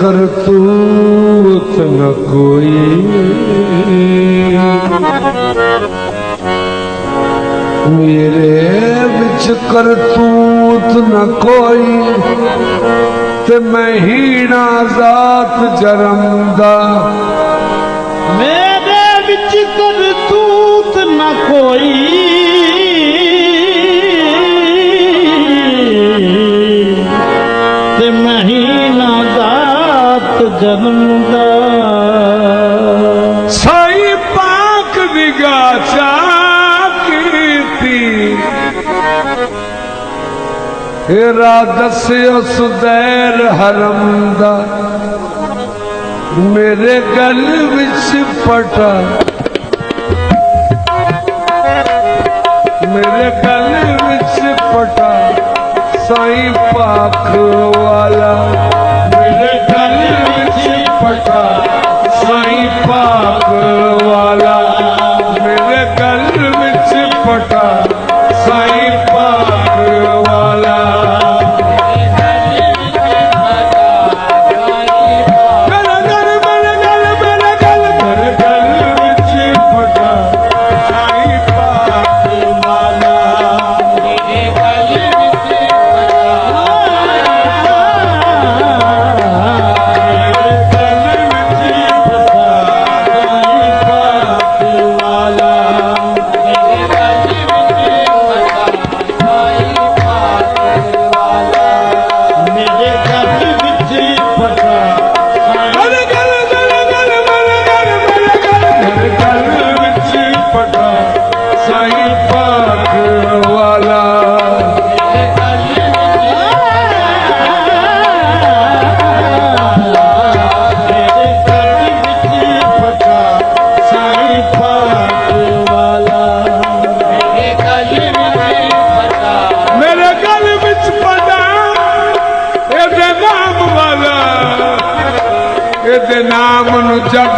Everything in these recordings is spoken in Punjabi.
करतूत न कोई मेरे विच करतूत न कोई ਤੇ ਮੈਂ ਹੀਣਾ ਜ਼ਾਤ ਜਰਮ ਦਾ ਮੇਰੇ ਵਿੱਚ ਕਰਤੂਤ ਨਾ ਕੋਈ। ਫੇਰਾ ਦੱਸਿਓ ਸੁਦੈਲ ਹਰਮ ਦਾ। ਮੇਰੇ ਗਲ ਵਿੱਚ ਪਟਾ। ਮੇਰੇ ਗਲ ਵਿੱਚ ਪਟਾ। ਸਾਈ ਪਾਖ ਵਾਲਾ।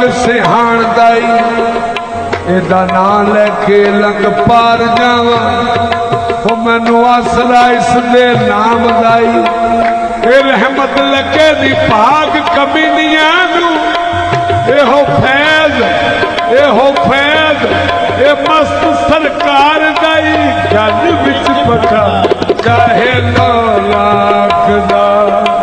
ਰੰਗ ਸਿਹਾਣ ਦਾਈ, ਇਹਦਾ ਨਾਂ ਲੈ ਕੇ ਲੰਗ ਪਾਰ ਜਾਵਾਂ। ਹੋ ਮੈਨੂੰ ਆਸਰਾ ਇਸ ਦੇ ਨਾਮ ਦਾਈ, ਇਹ ਰਹਿਮਤ ਲੱਗੇ ਦੀ ਭਾਗ ਕਮੀਨੀਆਂ ਨੂੰ। ਇਹੋ ਫੈਜ਼ ਇਹੋ ਫੈਜ਼, ਇਹ ਮਸਤ ਸਰਕਾਰ ਦਾਈ ਗੱਲ ਵਿੱਚ ਪਕਾ, ਚਾਹੇ 9 ਦਾ।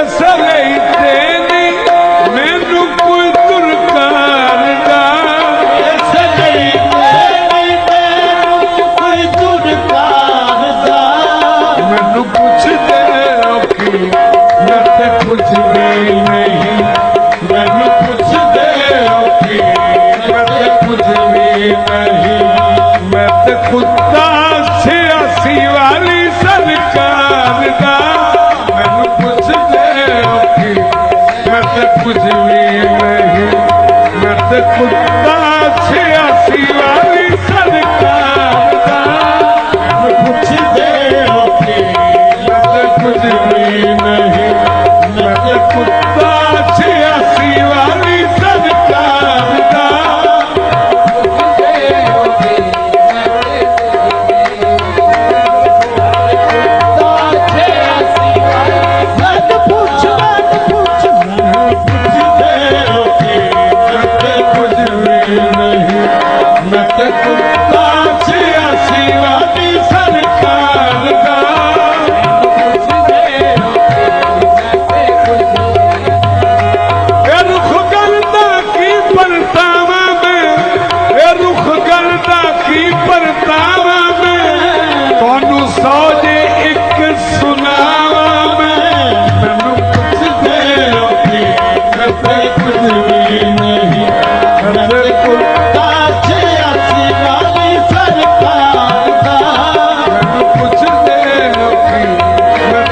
esa ley ڪتا ڪجهه لڳ ڪجهه به نه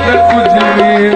कुछ मेरा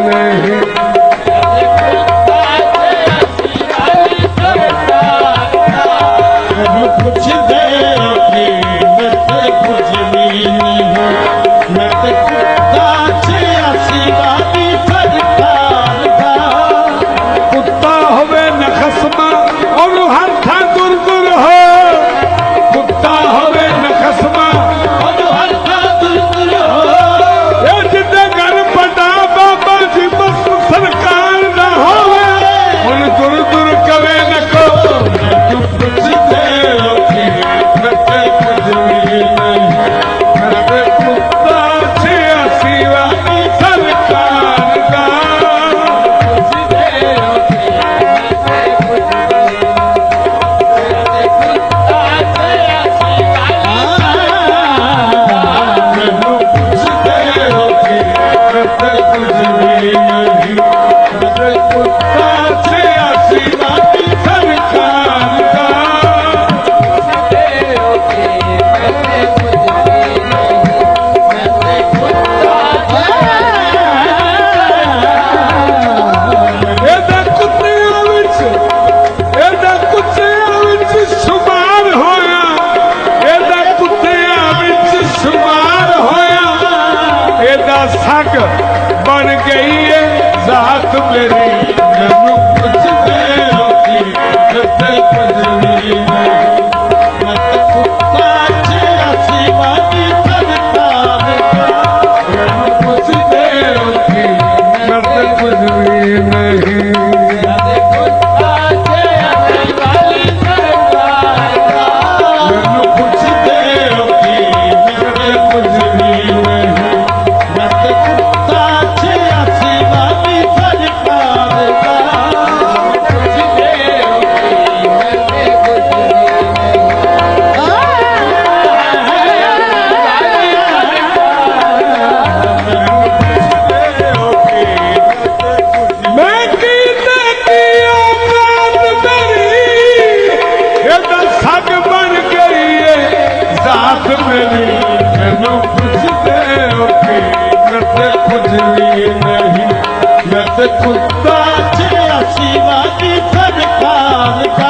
शिवाजी सरकार का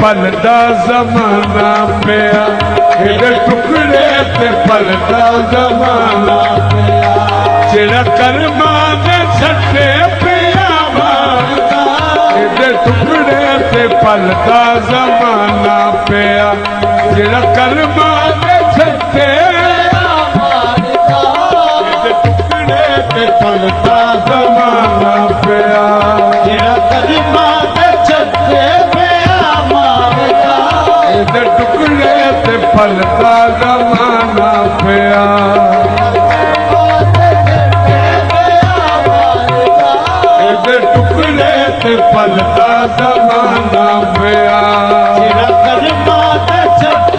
ਇਹਦੇ ਟੁਕੜੇ ਤੇ ਪਲਦਾ ਜ਼ਮਾਨਾ ਪਿਆ। ਇਹਦੇ ਟੁਕੜੇ ਤੇ ਪਲਦਾ ਜ਼ਮਾਨਾ ਪਿਆ। ਜਿਹੜਾ ਕਰਮਾਂ ਦੇ ਛੱਟੇ ਪਿਆ ਮਾਰਦਾ ਇਹਦੇ ਟੁਕੜੇ ਤੇ ਪਲਦਾ ਜ਼ਮਾਨਾ ਪਿਆ। ਜਿਹੜਾ ਕਰਮਾਂ ਦੇ ਛੱਟੇ ਟੁਕੜੇ ਤੇ ਪਲਦਾ ਜ਼ਮਾਨਾ ਪਿਆ। ਜਿਹੜਾ ਕਦਮਾਂ ਤੇ ਛੱਡੇ ਤੇ ਜ਼ਮਾਨਾ ਪਿਆ। ਟੁਕੜੇ ਤੇ ਪਲਦਾ ਜ਼ਮਾਨਾ ਪਿਆ। ਜਿਹੜਾ ਕਦਮਾਂ ਤੇ ਛੱਡੇ